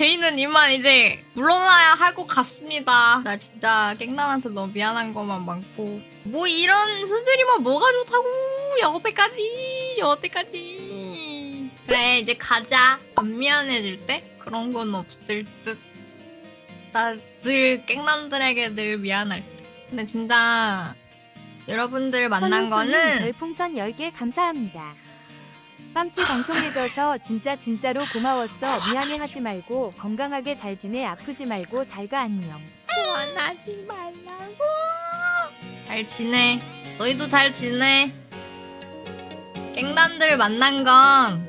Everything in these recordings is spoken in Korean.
죄인은 이만 이제 물러나야 할 것 같습니다. 나 진짜 깽단한테 너무 미안한 것만 많고 뭐 이런 스트리머 뭐가 좋다고 여태까지 여태까지 그래 이제 가자 안 미안해질 때 그런 건 없을 듯. 나 늘 깽단들에게 늘 미안할 듯. 근데 진짜 여러분들 만난 거는 별풍선 10개 감사합니다. 빰찌 방송해줘서 진짜 진짜로 고마웠어. 미안해 하지 말고 건강하게 잘 지내 아프지 말고 잘 가 안녕. 원하지 말라고. 잘 지내. 너희도 잘 지내. 깽단들 만난 건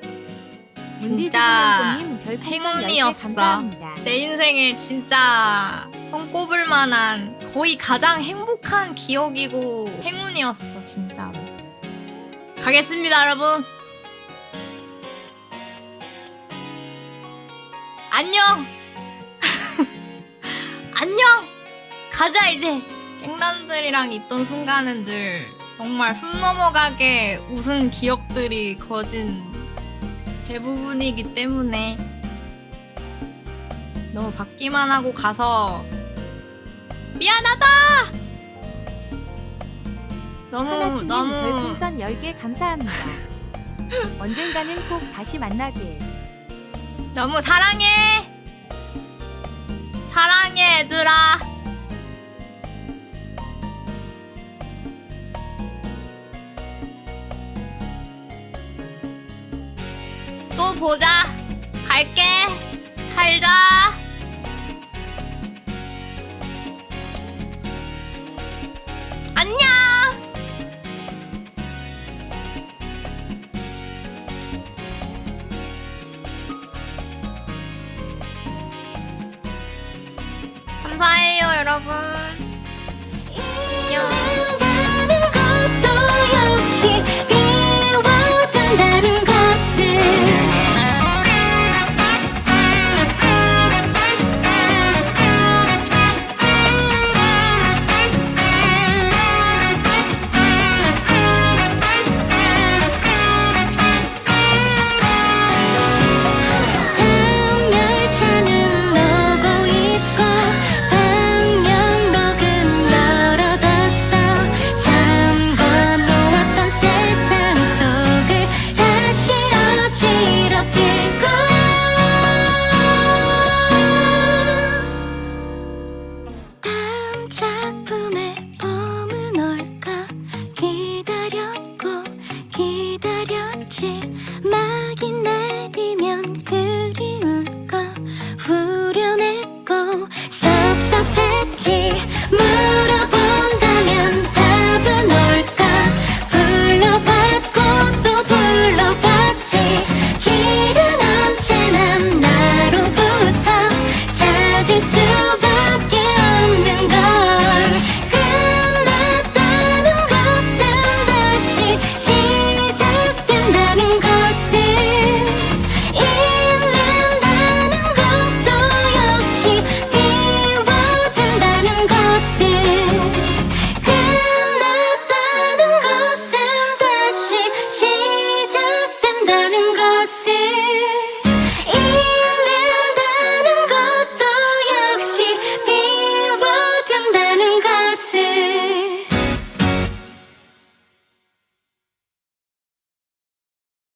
진짜 문디즈님 별풍선 10개 행운이었어. 감사합니다. 내 인생에 진짜 손꼽을 만한 거의 가장 행복한 기억이고 행운이었어 진짜로. 가겠습니다 여러분. 안녕. 안녕. 가자 이제. 깽단들이랑 있던 순간은 늘 정말 숨 넘어가게 웃은 기억들이 거진 대부분이기 때문에 너무 받기만 하고 가서 미안하다. 너무 하나치님 너무 별풍선 10개 감사합니다. 언젠가는 꼭 다시 만나길. 너무 사랑해. 사랑해 얘들아. 또 보자. 갈게. 살자. 여러분. 안녕.